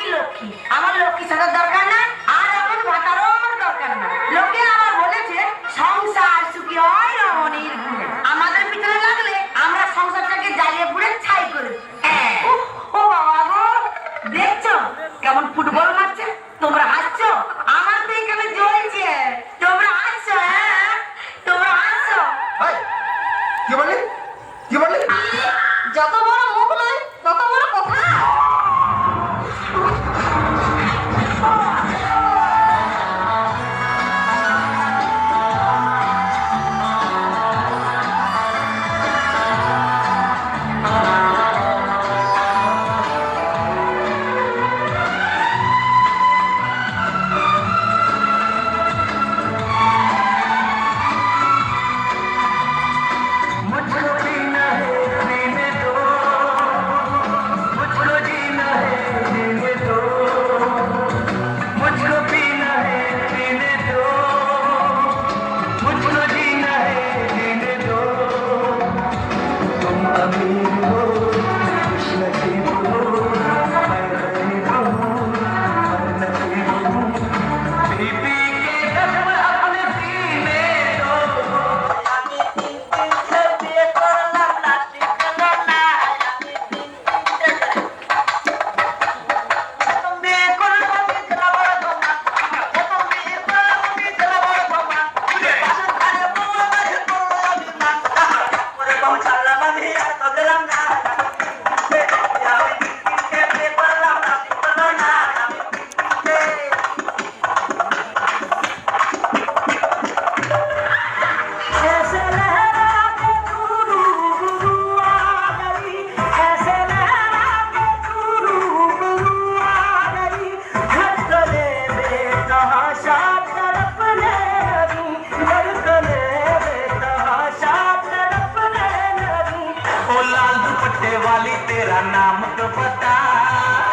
নাকি লক্ষ্মী। আমার লক্ষ্মী দরকার নাই আর ভাতারও আমার দরকার নাই। লোকে বলেছে সংসার সুখী হয় রমণীর আমাদের পিছনে লাগলে আমরা সংসারটাকে জ্বালিয়ে পুড়ে ছাই করি হ্যাঁ। ও বাবা গো। দেখছ কেমন ফুটবল মারছে? তোমরা হাসছো? আমার তো এখানে জ্বলছে। তোমরা হাসছো হ্যাঁ? তোমরা হাসছো। কি কি যত বড় Дякую. बुड्ढे वाली तेरा नाम तो बता